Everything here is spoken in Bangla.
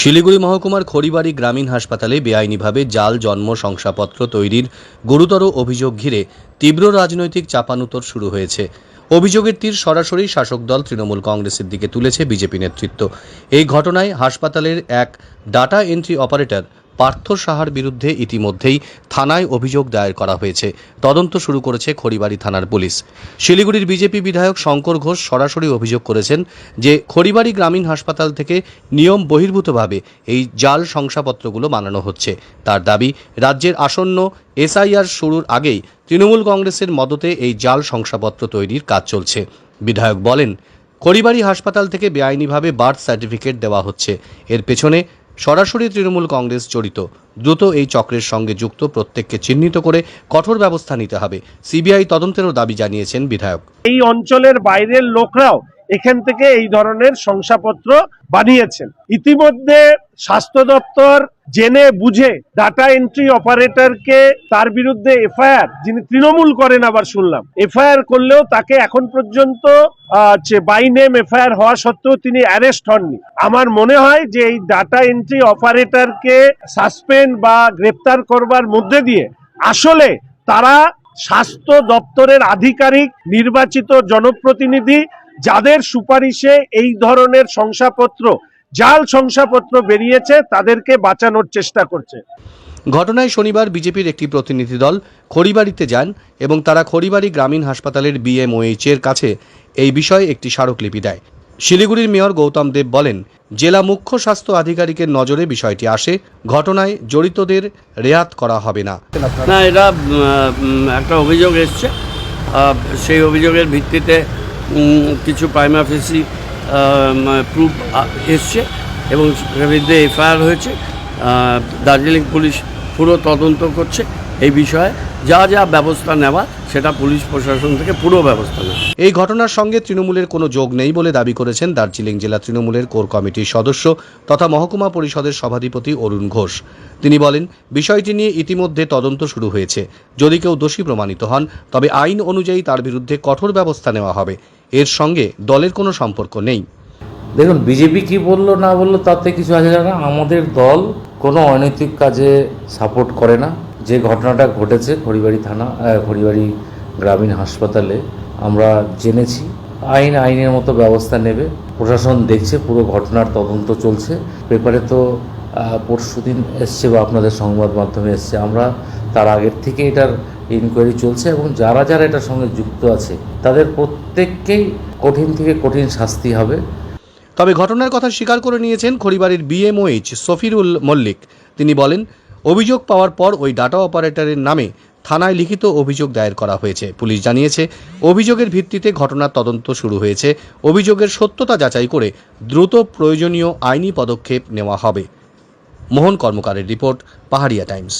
শিলিগুড়ি মহকুমার খড়িবাড়ি গ্রামীণ হাসপাতালে বেআইনিভাবে জাল জন্ম শংসাপত্র তৈরির গুরুতর অভিযোগ ঘিরে তীব্র রাজনৈতিক চাপানুতর শুরু হয়েছে। অভিযোগের তীর সরাসরি শাসক দল তৃণমূল কংগ্রেসের দিকে তুলেছে বিজেপি নেতৃত্ব। এই ঘটনায় হাসপাতালের এক ডাটা এন্ট্রি অপারেটর পার্থ সাহার বিরুদ্ধে ইতিমধ্যেই থানায় অভিযোগ দায়ের করা হয়েছে। তদন্ত শুরু করেছে খড়িবাড়ি থানার পুলিশ। শিলিগুড়ির বিজেপি বিধায়ক শঙ্কর ঘোষ সরাসরি অভিযোগ করেছেন যে খড়িবাড়ি গ্রামীণ হাসপাতাল থেকে নিয়ম বহির্ভূতভাবে এই জাল শংসাপত্রগুলো বানানো হচ্ছে। তার দাবি, রাজ্যের আসন্ন এসআইআর শুরুর আগেই তৃণমূল কংগ্রেসের মদতে এই জাল শংসাপত্র তৈরির কাজ চলছে। বিধায়ক বলেন, খড়িবাড়ি হাসপাতাল থেকে বেআইনিভাবে বার্থ সার্টিফিকেট দেওয়া হচ্ছে। এর পেছনে সরাসরি তৃণমূল কংগ্রেস জড়িত। দ্রুত এই চক্রের সঙ্গে যুক্ত প্রত্যেককে চিহ্নিত করে কঠোর ব্যবস্থা নিতে হবে। সিবিআই তদন্তেরও দাবি জানিয়েছেন বিধায়ক। এই অঞ্চলের বাইরের লোকরাও এখান থেকে এই ধরনের শংসাপত্র বানিয়েছেন। ইতিমধ্যে স্বাস্থ্য দপ্তর জেনে বুঝে ডাটা এন্ট্রি অপারেটরকে তার বিরুদ্ধে এফআইআর, যিনি তৃণমূল করেন আবার শুনলাম, এফআইআর করলেও তাকে এখন পর্যন্ত বাই নেম এফআইআর হওয়া সত্ত্বেও তিনি অ্যারেস্ট হননি। আমার মনে হয় যে এই ডাটা এন্ট্রি অপারেটরকে সাসপেন্ড বা গ্রেপ্তার করবার মধ্যে দিয়ে আসলে তারা স্বাস্থ্য দপ্তরের আধিকারিক, নির্বাচিত জনপ্রতিনিধি যাদের সুপারিশে এই ধরনের শংসাপত্র জাল শংসাপত্র বেরিয়েছে তাদেরকে বাঁচানোর চেষ্টা করছে। ঘটনায় শনিবার বিজেপির একটি প্রতিনিধি দল খড়িবাড়িতে যান এবং তারা খড়িবাড়ি গ্রামীণ হাসপাতালের বিএমওএইচ এর কাছে এই বিষয়ে একটি স্মারকলিপি দেয়। শিলিগুড়ির মেয়র গৌতম দেব বলেন জেলা মুখ্য স্বাস্থ্য আধিকারিকের নজরে বিষয়টি আসে ঘটনায় জড়িতদের রেয়াত করা হবে না। না এটা একটা অভিযোগ এসছে। সেই অভিযোগের ভিত্তিতে কিছু প্রাইমা ফেসি প্রুফ এসছে এবং বিরুদ্ধে এফআইআর হয়েছে। দার্জিলিং পুলিশ পুরো তদন্ত করছে এই বিষয়ে। যা যা ব্যবস্থা নেওয়া, সেটা পুলিশ প্রশাসন থেকে পুরো ব্যবস্থা নেওয়া। এই ঘটনার সঙ্গে তৃণমূলের কোনো যোগ নেই বলে দাবি করেছেন দার্জিলিং জেলা তৃণমূলের কোর কমিটির সদস্য তথা মহকুমা পরিষদের সভাধিপতি অরুণ ঘোষ। তিনি বলেন, বিষয়টি নিয়ে ইতিমধ্যে তদন্ত শুরু হয়েছে। যদি কেউ দোষী প্রমাণিত হন, তবে আইন অনুযায়ী তার বিরুদ্ধে কঠোর ব্যবস্থা নেওয়া হবে। এর সঙ্গে দলের কোনো সম্পর্ক নেই। দেখুন, বিজেপি কি বলল, না বলল, তাতে কিছু আছে না আমাদের দল কোনো অনৈতিক কাজে সাপোর্ট করে না। যে ঘটনাটা ঘটেছে খড়িবাড়ি থানা খড়িবাড়ি গ্রামীণ হাসপাতালে, আমরা জেনেছি। আইন, আইনের মতো ব্যবস্থা নেবে। প্রশাসন দেখছে, পুরো ঘটনার তদন্ত চলছে। পেপারে তো পরশু দিন এসছে বা আপনাদের সংবাদ মাধ্যমে এসছে। আমরা তার আগের থেকে এটার ইনকোয়ারি চলছে এবং যারা যারা এটার সঙ্গে যুক্ত আছে, তাদের প্রত্যেককেই কঠিন থেকে কঠিন শাস্তি হবে। তবে ঘটনার কথা স্বীকার করে নিয়েছেন খড়িবাড়ির বিএমওএইচ সফিরুল মল্লিক। তিনি বলেন, অভিযোগ পাওয়ার পর ওই ডাটা অপারেটরের নামে থানায় লিখিত অভিযোগ দায়ের করা হয়েছে। পুলিশ জানিয়েছে, অভিযোগের ভিত্তিতে ঘটনার তদন্ত শুরু হয়েছে। অভিযোগের সত্যতা যাচাই করে দ্রুত প্রয়োজনীয় আইনি পদক্ষেপ নেওয়া হবে। মোহন কর্মকারের রিপোর্ট পাহাড়িয়া টাইমস।